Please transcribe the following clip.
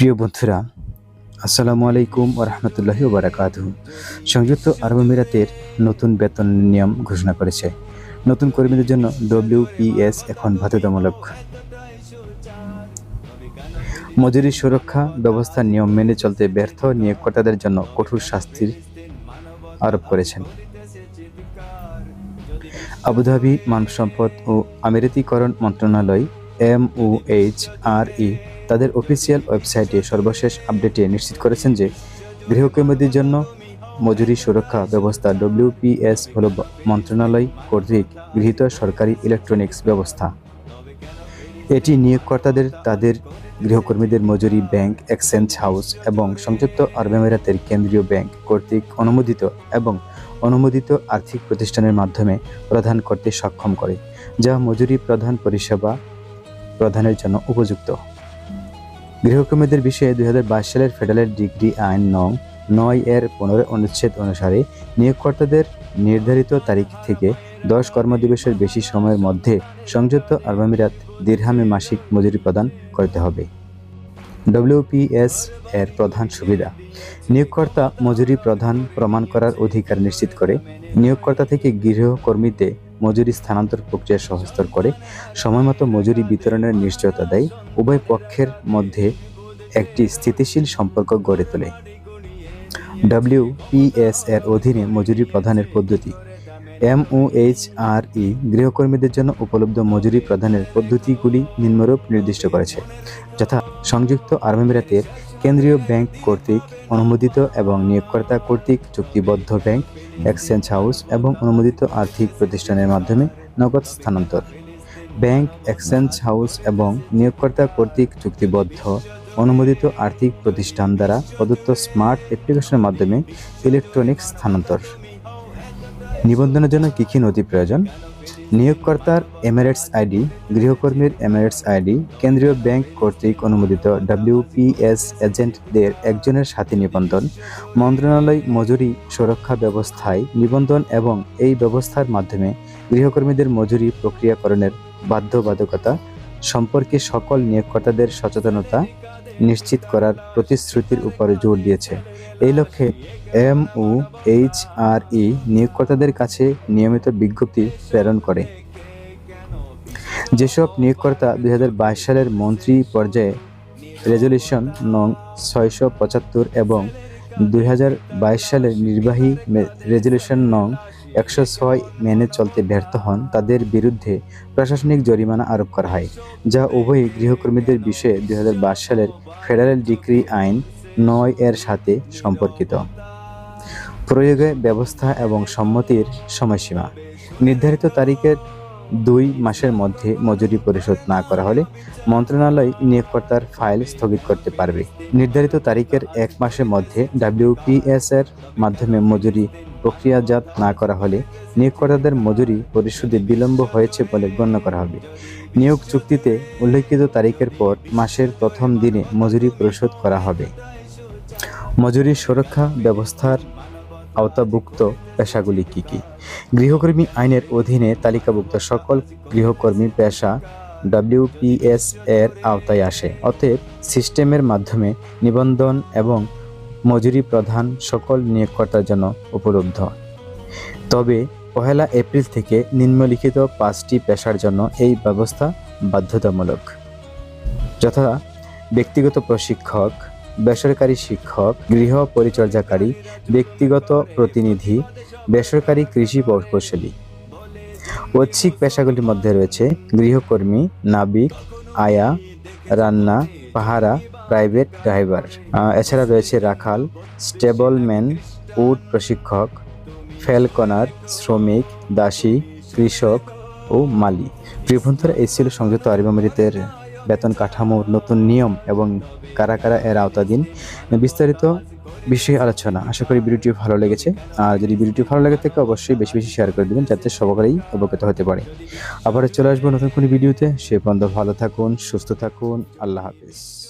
প্রিয় বন্ধুরা, আসসালামু আলাইকুম ও রহমতুল্লাহি ওবরাকাত সংযুক্ত আরব আমিরাতের নতুন বেতন নিয়ম ঘোষণা করেছে। নতুন কর্মীদের জন্য ডব্লিউপিএস এখন বাধ্যতামূলক। মজুরি সুরক্ষা ব্যবস্থার নিয়ম মেনে চলতে ব্যর্থ নিয়োগকর্তাদের জন্য কঠোর শাস্তির আরোপ করেছেন। আবুধাবি মানব সম্পদ ও আমিরাতিকরণ মন্ত্রণালয় এম ও এইচ আর ই তাদের অফিসিয়াল ওয়েবসাইটে সর্বশেষ আপডেটে নিশ্চিত করেছেন যে গৃহকর্মীদের জন্য মজুরি সুরক্ষা ব্যবস্থা ডব্লিউপিএস হল মন্ত্রণালয় কর্তৃক গৃহীত সরকারি ইলেকট্রনিক্স ব্যবস্থা। এটি নিয়োগকর্তাদের, তাদের গৃহকর্মীদের মজুরি ব্যাংক এক্সচেঞ্জ হাউস এবং সংযুক্ত আরব আমিরাতের কেন্দ্রীয় ব্যাংক কর্তৃক অনুমোদিত এবং অনুমোদিত আর্থিক প্রতিষ্ঠানের মাধ্যমে প্রদান করতে সক্ষম করে, যা মজুরি প্রদান পরিষেবা প্রদানের জন্য উপযুক্ত। গৃহকর্মীদের বিষয়ে দু হাজার বাইশ সালের ফেডারেল ডিগ্রি আইন নং নয় এর পনেরো অনুচ্ছেদ অনুসারে নিয়োগকর্তাদের নির্ধারিত তারিখ থেকে দশ কর্মদিবসের বেশি সময়ের মধ্যে সংযুক্ত আরব আমিরাত দিরহামে মাসিক মজুরি প্রদান করতে হবে। ডব্লিউপিএস এর প্রধান সুবিধা, নিয়োগকর্তা মজুরি প্রদান প্রমাণ করার অধিকার নিশ্চিত করে নিয়োগকর্তা থেকে গৃহকর্মীতে মজুরি স্থানান্তর প্রক্রিয়া সহজতর করে, সময়মতো মজুরি বিতরণের নিশ্চয়তা দেয়, উভয় পক্ষের মধ্যে একটি স্থিতিশীল সম্পর্ক গড়ে তোলে। ডব্লিউপিএস এর অধীনে মজুরি প্রদানের পদ্ধতি। এম ও এইচ আর ই গৃহকর্মীদের জন্য উপলব্ধ মজুরি প্রদানের পদ্ধতিগুলি নিম্নরূপ নির্দিষ্ট করেছে, যথা সংযুক্ত আরব আমিরাতের কেন্দ্রীয় ব্যাংক কর্তৃক অনুমোদিত এবং নিয়োগকর্তা কর্তৃক চুক্তিবদ্ধ ব্যাংক, এক্সচেঞ্জ হাউস এবং অনুমোদিত আর্থিক প্রতিষ্ঠানের মাধ্যমে নগদ স্থানান্তর। ব্যাংক, এক্সচেঞ্জ হাউস এবং নিয়োগকর্তা কর্তৃক চুক্তিবদ্ধ, অনুমোদিত আর্থিক প্রতিষ্ঠান দ্বারা প্রদত্ত স্মার্ট অ্যাপ্লিকেশনের মাধ্যমে ইলেকট্রনিক স্থানান্তর। নিবন্ধনের জন্য কী কী নথি প্রয়োজন? নিয়োগকর্তার এমারেটস আইডি, গৃহকর্মীর এমারেটস আইডি, কেন্দ্রীয় ব্যাংক কর্তৃক অনুমোদিত ডব্লিউপিএস এজেন্টদের একজনের সাথে নিবন্ধন, মন্ত্রণালয় মজুরি সুরক্ষা ব্যবস্থায় নিবন্ধন এবং এই ব্যবস্থার মাধ্যমে গৃহকর্মীদের মজুরি প্রক্রিয়াকরণের বাধ্যবাধকতা সম্পর্কে সকল নিয়োগকর্তাদের সচেতনতা নিশ্চিত করার প্রতিশ্রুতির উপরে জোর দিয়েছে। এই লক্ষ্যে এম ও এইচ আর ই নিয়োগকর্তাদের কাছে নিয়মিত বিজ্ঞপ্তি প্রেরণ করে। যেসব নিয়োগকর্তা দুই হাজার বাইশ সালের মন্ত্রী পর্যায়ে রেজলিউশন নং ছয়শো পঁচাত্তর এবং দুই হাজার বাইশ সালের নির্বাহী রেজলিউশন নং একশো ছয় মেনে চলতে ব্যর্থ হন, তাদের বিরুদ্ধে প্রশাসনিক জরিমানা আরোপ করা হয়, যা উভয়ই গৃহকর্মীদের বিষয়ে দুই হাজার বাইশ সালের ফেডারেল ডিক্রি আইন নয় এর সাথে সম্পর্কিত। প্রয়োগে ব্যবস্থা এবং সম্মতির সময়সীমা। নির্ধারিত তারিখের দুই মাসের মধ্যে মজুরি পরিশোধ না করা হলে মন্ত্রণালয় নিয়োগকর্তার ফাইল স্থগিত করতে পারবে। নির্ধারিত তারিখের এক মাসের মধ্যে ডাব্লিউপিএস এর মাধ্যমে মজুরি প্রক্রিয়াজাত না করা হলে নিয়োগকর্তাদের মজুরি পরিশোধে বিলম্ব হয়েছে বলে গণ্য করা হবে। নিয়োগ চুক্তিতে উল্লেখিত তারিখের পর মাসের প্রথম দিনে মজুরি পরিশোধ করা হবে। মজুরি সুরক্ষা ব্যবস্থার আওতাভুক্ত পেশাগুলি কি কি? গৃহকর্মী আইনের অধীনে তালিকাভুক্ত সকল গৃহকর্মী পেশা ডব্লিউপিএস এর আওতায় আসে। অতএব সিস্টেমের মাধ্যমে নিবন্ধন এবং মজুরি প্রধান সকল নিয়োগকর্তার জন্য উপলব্ধ। তবে পহেলা এপ্রিল থেকে নিম্নলিখিত পাঁচটি পেশার জন্য এই ব্যবস্থা বাধ্যতামূলক। যথা ব্যক্তিগত প্রশিক্ষক বেসরকারি শিক্ষক, গৃহ পরিচর্যাকারী, ব্যক্তিগত প্রতিনিধি, বেসরকারি কৃষি প্রকৌশলী। ঐচ্ছিক পেশাগুলির মধ্যে রয়েছে গৃহকর্মী, নাবিক, আয়া, রান্না, পাহারা, প্রাইভেট ড্রাইভার। এছাড়া রয়েছে রাখাল, স্টেবলম্যান উড প্রশিক্ষক, ফেলকনার, শ্রমিক, দাসী, কৃষক ও মালি প্রিয় বন্ধুরা এই ছিল সংযুক্ত আরব আমিরাতের বেতন কাঠামোর নতুন নিয়ম এবং কারা কারা এর আওতাধীন বিস্তারিত বিষয়ে আলোচনা। আশা করি ভিডিওটি ভালো লেগেছে। আর যদি ভিডিওটি ভালো লাগে থাকে, অবশ্যই বেশি বেশি শেয়ার করে দেবেন, যাতে সবাই অবগত হতে পারে। আবার চলে আসব নতুন কোনো ভিডিওতে। সে পর্যন্ত ভালো থাকুন, সুস্থ থাকুন। আল্লাহ হাফিজ।